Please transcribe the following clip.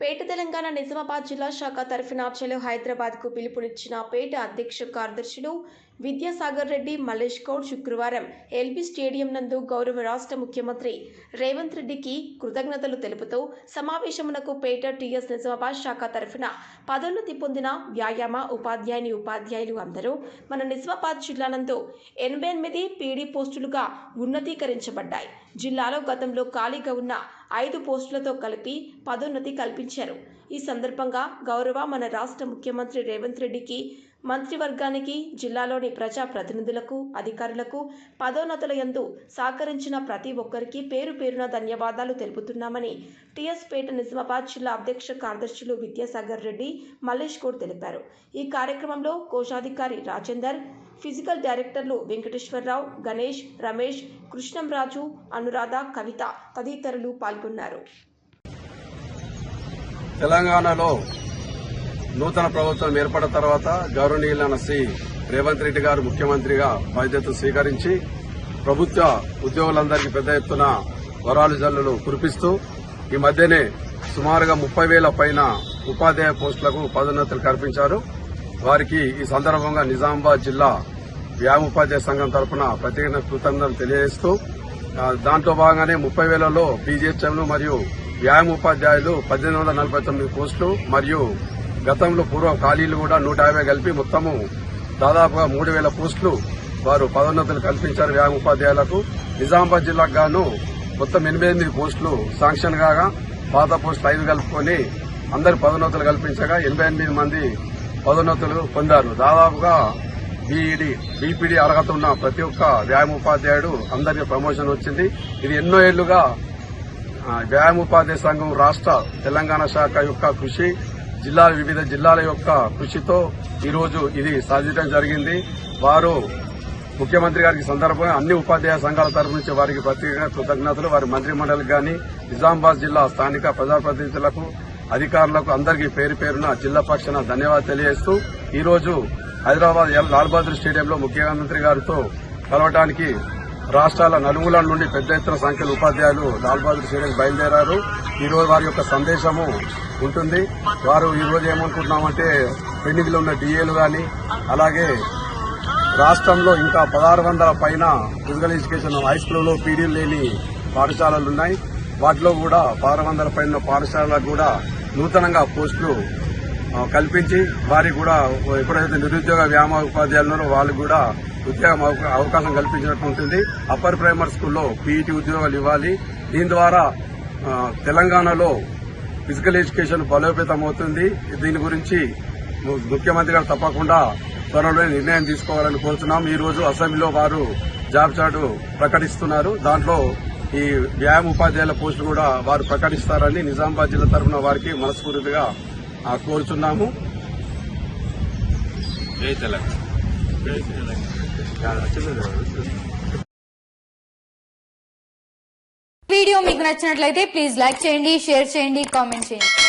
పేట తెలంగాణ నిజామాబాద్ జిల్లా శాఖ తరఫున చలో హైదరాబాద్కు పిలుపునిచ్చిన పేట అధ్యక్ష కార్యదర్శులు విద్యాసాగర్ రెడ్డి మల్లేష్ గౌడ్ శుక్రవారం ఎల్బీ స్టేడియం నందు గౌరవ రాష్ట్ర ముఖ్యమంత్రి రేవంత్ రెడ్డికి కృతజ్ఞతలు తెలుపుతూ సమావేశమునకు పేట టీఎస్ నిజామాబాద్ శాఖ తరఫున పదోన్నతి పొందిన వ్యాయామ ఉపాధ్యాయుని ఉపాధ్యాయులు అందరూ మన నిజామాబాద్ జిల్లా నందు ఎనభై ఎనిమిది పీడీ పోస్టులుగా ఉన్నతీకరించబడ్డాయి. జిల్లాలో గతంలో ఖాళీగా ఉన్న ఐదు పోస్టులతో కలిపి పదోన్నతి కల్పించారు. ఈ సందర్భంగా గౌరవ మన రాష్ట్ర ముఖ్యమంత్రి రేవంత్ రెడ్డికి మంత్రివర్గానికి జిల్లాలోని ప్రజా ప్రతినిధులకు అధికారులకు పదోన్నతుల యందు సహకరించిన ప్రతి ఒక్కరికి పేరు పేరున ధన్యవాదాలు తెలుపుతున్నామని టీఎస్ పేట నిజామాబాద్ జిల్లా అధ్యక్ష కార్యదర్శులు విద్యాసాగర్ రెడ్డి మల్లేష్ గౌడ్ తెలిపారు. ఈ కార్యక్రమంలో కోశాధికారి రాజేందర్ ఫిజికల్ డైరెక్టర్లు వెంకటేశ్వరరావు గణేష్ రమేష్ కృష్ణంరాజు అనురాధ కవిత తదితరులు పాల్గొన్నారు. తెలంగాణలో నూతన ప్రభుత్వం ఏర్పడిన తర్వాత గౌరవనీయులైన శ్రీ రేవంత్ రెడ్డి గారు ముఖ్యమంత్రిగా బాధ్యత స్వీకరించి ప్రభుత్వ ఉద్యోగులందరికీ పెద్ద ఎత్తున వరాలు జల్లులు కురిపిస్తూ ఈ మధ్యనే సుమారుగా ముప్పై వేల పైన ఉపాధ్యాయ పోస్టులకు పదోన్నతులు కల్పించారు. వారికి ఈ సందర్భంగా నిజామాబాద్ జిల్లా వ్యాయామోపాధ్యాయ సంఘం తరఫున ప్రత్యేక కృతజ్ఞతలు తెలియజేస్తూ దాంట్లో భాగంగానే ముప్పై వేలలో బీజేహెచ్ఎంలు మరియు వ్యాయామ ఉపాధ్యాయులు పద్దెనిమిది వందల నలభై తొమ్మిది పోస్టులు మరియు గతంలో పూర్వ ఖాళీలు కూడా నూట యాభై కలిపి మొత్తము దాదాపుగా మూడు వేల పోస్టులు వారు పదోన్నతులు కల్పించారు వ్యాయామ ఉపాధ్యాయులకు నిజామాబాద్ జిల్లాకు గాను మొత్తం ఎనభై ఎనిమిది పోస్టులు శాంక్షన్ కాగా పాత పోస్టులు ఐదు కలుపుకొని అందరి పదోన్నతులు కల్పించగా ఎనభై ఎనిమిది మంది పదోన్నతులు పొందారు. దాదాపుగా బీఈడి బీపీడీ అర్హత ఉన్న ప్రతి ఒక్క వ్యాయామ ఉపాధ్యాయుడు అందరికీ ప్రమోషన్ వచ్చింది. ఇది ఎన్నో ఏళ్ళుగా ఆ, వ్యాయామ ఉపాధ్యాయ సంఘం రాష్ట్ర తెలంగాణ శాఖ యొక్క కృషి జిల్లా వివిధ జిల్లాల యొక్క కృషితో ఈరోజు ఇది సాధించడం జరిగింది. వారు ముఖ్యమంత్రి గారికి సందర్భంగా అన్ని ఉపాధ్యాయ సంఘాల తరఫు నుంచి వారికి ప్రత్యేకంగా కృతజ్ఞతలు. వారి మంత్రి మండలికి గాని నిజామాబాద్ జిల్లా స్థానిక ప్రజాప్రతినిధులకు అధికారులకు అందరికీ పేరు పేరున జిల్లా పక్షాన ధన్యవాదాలు తెలియజేస్తూ ఈ రోజు హైదరాబాద్ లాల్ బహదూర్ స్టేడియంలో ముఖ్యమంత్రి గారితో కలవడానికి రాష్ట్రాల నలుగుల నుండి పెద్ద ఎత్తున సంఖ్యలో ఉపాధ్యాయులు లాల్ బహదూర్ స్టేడియం బయలుదేరారు. ఈ రోజు వారి యొక్క సందేశము ఉంటుంది. వారు ఈ రోజు ఏమనుకుంటున్నామంటే పెండింగ్లో ఉన్న డిఏలు కానీ అలాగే రాష్ట్రంలో ఇంకా పదహారు వందల పైన ఫిజికల్ ఎడ్యుకేషన్ హై స్కూల్లో పీడీలు లేని పాఠశాలలు ఉన్నాయి. వాటిలో కూడా పదహారు వందల పైన పాఠశాలకు కూడా నూతనంగా పోస్టులు కల్పించి వారికి కూడా ఎప్పుడైతే నిరుద్యోగ వ్యాయామ ఉపాధ్యాయులు ఉన్నారో వాళ్ళకు కూడా ఉద్యోగం అవకా- అవకాశం కల్పించినట్టు ఉంటుంది. అప్పర్ ప్రైమరీ స్కూల్లో పీఈటీ ఉద్యోగాలు ఇవ్వాలి. దీని ద్వారా తెలంగాణలో ఫిజికల్ ఎడ్యుకేషన్ బలోపేతం అవుతుంది. దీని గురించి ముఖ్యమంత్రి గారు తప్పకుండా త్వరలో నిర్ణయం తీసుకోవాలని కోరుతున్నాం. ఈ రోజు అసెంబ్లీలో వారు జాబ్ చార్టు ప్రకటిస్తున్నారు. దాంట్లో ఈ వ్యాయామ ఉపాధ్యాయుల పోస్టులు కూడా వారు ప్రకటిస్తారని నిజామాబాద్ జిల్లా తరఫున వారికి మనస్ఫూర్తిగా కోరుచున్నాము. జై వీడియో మీకు నచ్చినట్లయితే ప్లీజ్ లైక్ చేయండి షేర్ చేయండి కామెంట్ చేయండి.